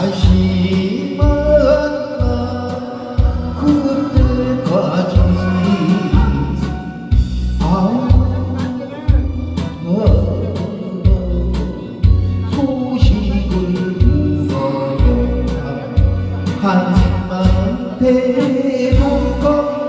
아시 앞에 봄꽃